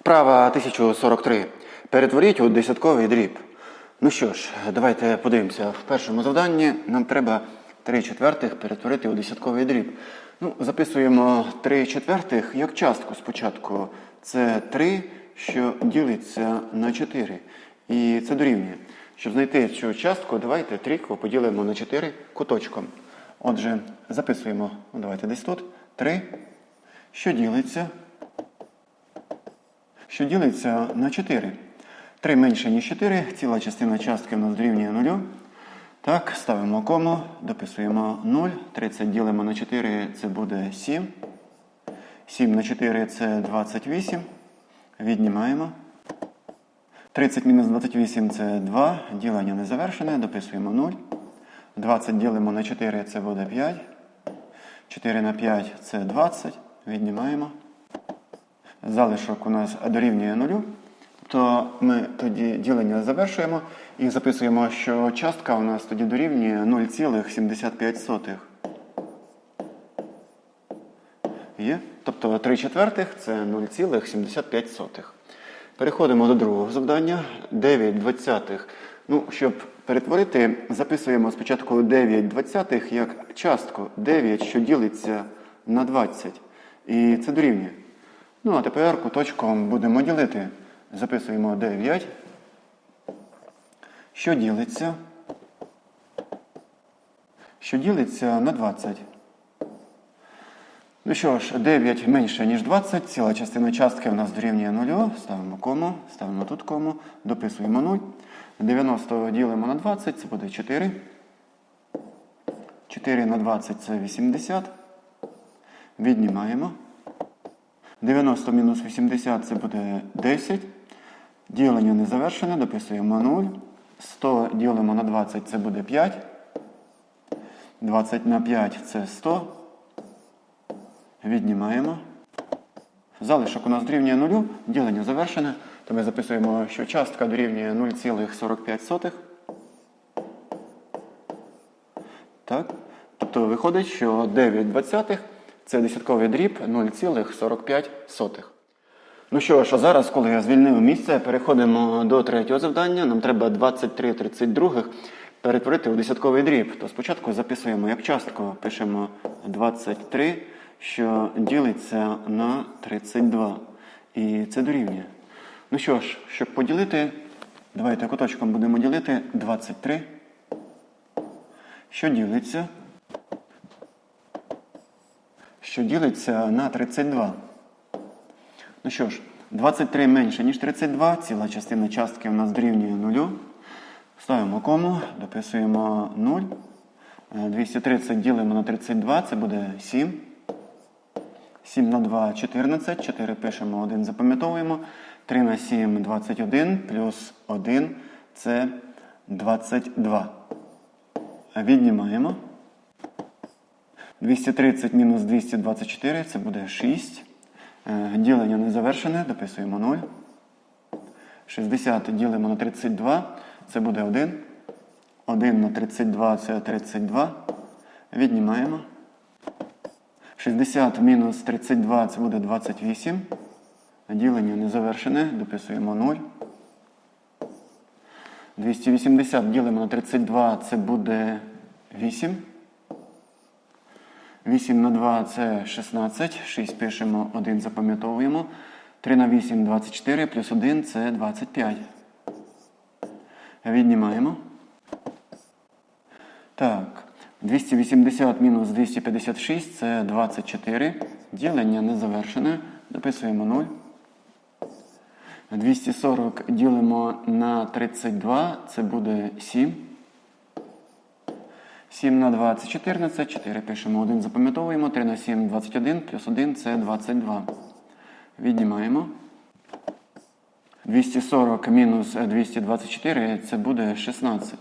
Вправа 1043. Перетворіть у десятковий дріб. Ну що ж, давайте подивимося. В першому завданні нам треба 3 четвертих перетворити у десятковий дріб. Ну, записуємо 3 четвертих як частку спочатку. Це 3, що ділиться на 4. І це дорівнює. Щоб знайти цю частку, давайте трійку поділимо на 4 куточком. Отже, записуємо, ну, давайте десь тут. 3, що ділиться що ділиться на 4. 3 менше, ніж 4, ціла частина частки в нас дорівнює 0. Так, ставимо кому, дописуємо 0. 30 ділимо на 4, це буде 7. 7 на 4 це 28. Віднімаємо. 30 мінус 28 це 2. Ділення не завершене, дописуємо 0. 20 ділимо на 4, це буде 5. 4 на 5 це 20. Віднімаємо. Залишок у нас дорівнює нулю. Тобто ми тоді ділення завершуємо і записуємо, що частка у нас тоді дорівнює 0,75. Є? Тобто 3 четвертих це 0,75. Переходимо до другого завдання. 9 двадцятих. Ну, щоб перетворити, записуємо спочатку 9 двадцятих як частку 9, що ділиться на 20. І це дорівнює. Ну, а тепер куточком будемо ділити. Записуємо 9. Що ділиться? Що ділиться на 20. Ну що ж, 9 менше, ніж 20. Ціла частина частки в нас дорівнює 0. Ставимо кому, ставимо тут кому, дописуємо 0. 90 ділимо на 20, це буде 4. 4 на 20 це 80. Віднімаємо. 90 мінус 80 це буде 10. Ділення не завершене, дописуємо 0. 100 ділимо на 20 це буде 5. 20 на 5 це 100. Віднімаємо. Залишок у нас дорівнює 0. Ділення завершене. То ми записуємо, що частка дорівнює 0,45. Так. Тобто виходить, що 9 двадцятих це десятковий дріб 0,45. Ну що ж, а зараз, коли я звільнив місце, переходимо до третього завдання. Нам треба 23 32 перетворити у десятковий дріб. То спочатку записуємо як частку, пишемо 23, що ділиться на 32. І це дорівнює. Ну що ж, щоб поділити, давайте куточком будемо ділити 23, що ділиться що ділиться на 32. Ну що ж, 23 менше, ніж 32, ціла частина частки у нас дорівнює 0. Ставимо кому, дописуємо 0. 230 ділимо на 32, це буде 7. 7 на 2 14. 4 пишемо, 1 запам'ятовуємо. 3 на 7 21, плюс 1 це 22. Віднімаємо. 230 мінус 224 це буде 6. Е, Ділення не завершене, дописуємо 0. 60 ділимо на 32, це буде 1. 1 на 32 це 32. Віднімаємо. 60 мінус 32 це буде 28. Ділення не завершене, дописуємо 0. 280 ділимо на 32, це буде 8. 8 на 2 це 16. 6 пишемо, 1 запам'ятовуємо. 3 на 8 24, плюс 1 це 25. Віднімаємо. Так. 280 мінус 256 це 24. Ділення не завершене. Дописуємо 0. 240 ділимо на 32, це буде 7. 7 на 2 це 14, 4 пишемо 1, запам'ятовуємо, 3 на 7 21, плюс 1 це 22. Віднімаємо. 240 мінус 224 це буде 16.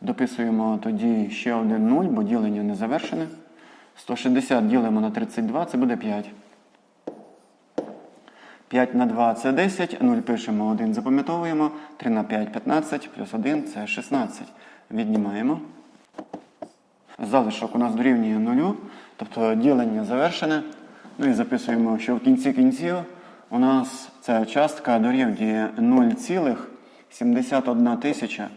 Дописуємо тоді ще один 0, бо ділення не завершене. 160 ділимо на 32, це буде 5. 5 на 2 це 10, 0 пишемо 1, запам'ятовуємо, 3 на 5 15, плюс 1 це 16. Віднімаємо. Залишок у нас дорівнює нулю, тобто ділення завершене. Ну і записуємо, що в кінці кінців у нас ця частка дорівнює 0,71 тисяча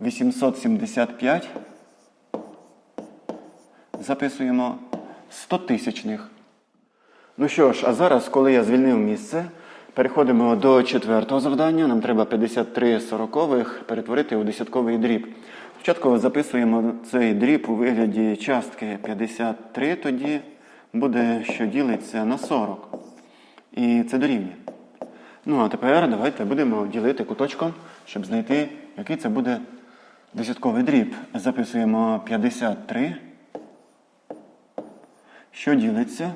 875. Записуємо 100 тисячних. Ну що ж, а зараз, коли я звільнив місце, переходимо до четвертого завдання. Нам треба 53 сорокових перетворити у десятковий дріб. Спочатку записуємо цей дріб у вигляді частки 53, тоді буде, що ділиться на 40. І це дорівнює. Ну, а тепер давайте будемо ділити куточком, щоб знайти, який це буде десятковий дріб. Записуємо 53, що ділиться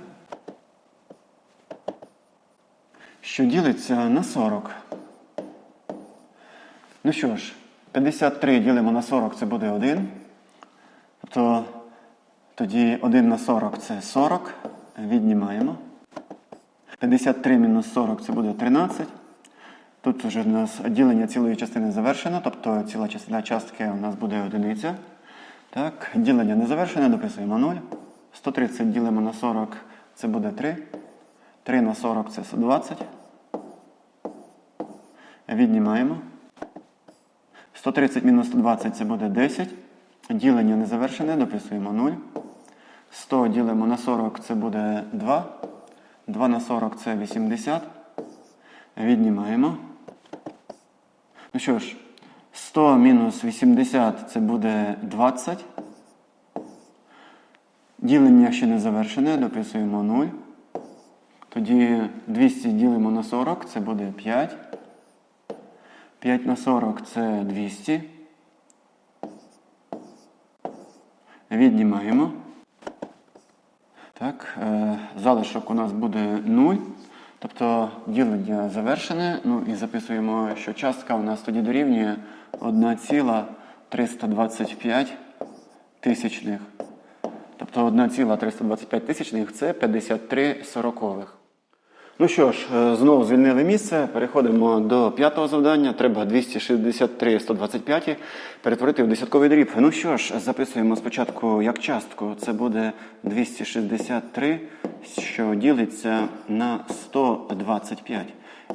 що ділиться на 40. Ну що ж, 53 ділимо на 40 це буде 1. Тобто тоді 1 на 40 це 40. Віднімаємо. 53 мінус 40 це буде 13. Тут вже у нас ділення цілої частини завершено, тобто ціла частина частки у нас буде одиниця. Так, ділення не завершене, дописуємо 0. 130 ділимо на 40, це буде 3. 3 на 40 це 120. Віднімаємо. 130 мінус 120 це буде 10. Ділення не завершене, дописуємо 0. 100 ділимо на 40 це буде 2. 2 на 40 це 80. Віднімаємо. Ну що ж, 100 мінус 80 це буде 20. Ділення ще не завершене, дописуємо 0. Тоді 200 ділимо на 40, це буде 5. 5 на 40 це 200. Віднімаємо. Так, е, залишок у нас буде 0. Тобто ділення завершене. Ну і записуємо, що частка у нас тоді дорівнює 1,325 тисячних. Тобто 1,325 тисячних це 53 сорокових. Ну що ж, е, знову звільнили місце. Переходимо до п'ятого завдання. Треба 263 125 перетворити в десятковий дріб. Ну що ж, записуємо спочатку як частку. Це буде 263, що ділиться на 125.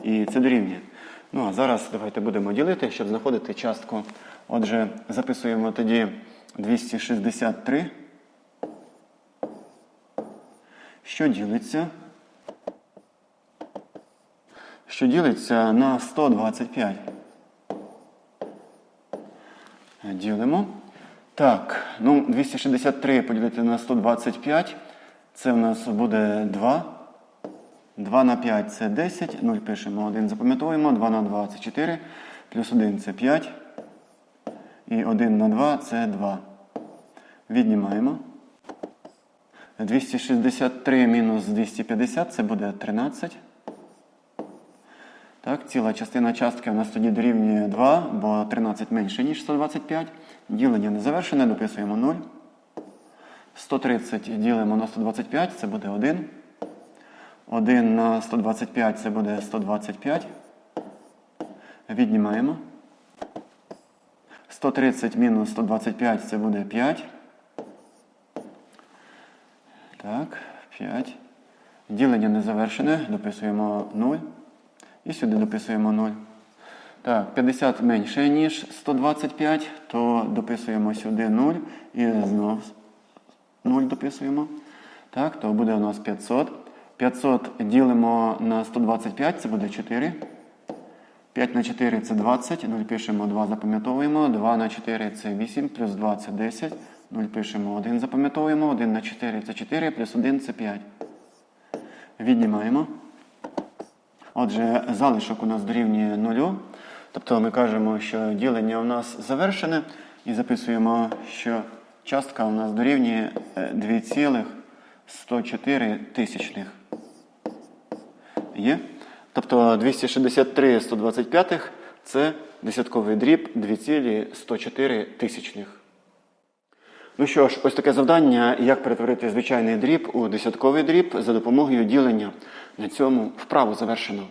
І це дорівнює. Ну а зараз давайте будемо ділити, щоб знаходити частку. Отже, записуємо тоді 263, що ділиться що ділиться на 125. Ділимо. Так, ну, 263 поділити на 125. Це в нас буде 2. 2 на 5 це 10. 0 пишемо 1, запам'ятовуємо. 2 на 2 це 4. Плюс 1 це 5. І 1 на 2 це 2. Віднімаємо. 263 мінус 250 це буде 13. Так, Ціла частина частки у нас тоді дорівнює 2, бо 13 менше, ніж 125. Ділення не завершене, дописуємо 0. 130 ділимо на 125, це буде 1. 1 на 125 це буде 125. Віднімаємо. 130 мінус 125 це буде 5. Так, 5. Ділення не завершене, дописуємо 0. І сюди дописуємо 0. Так, 50 менше, ніж 125, то дописуємо сюди 0 і знову 0 дописуємо. Так, то буде у нас 500. 500 ділимо на 125, це буде 4. 5 на 4 це 20. 0 пишемо 2, запам'ятовуємо. 2 на 4 це 8, плюс 2 це 10. 0 пишемо 1, запам'ятовуємо. 1 на 4 це 4, плюс 1 це 5. Віднімаємо. Отже, залишок у нас дорівнює нулю. Тобто ми кажемо, що ділення у нас завершене, і записуємо, що частка у нас дорівнює 2,104 тисячних. Є? Тобто 263 125 це десятковий дріб 2,104 тисячних. Ну що ж, ось таке завдання, як перетворити звичайний дріб у десятковий дріб за допомогою ділення. На цьому вправу завершено.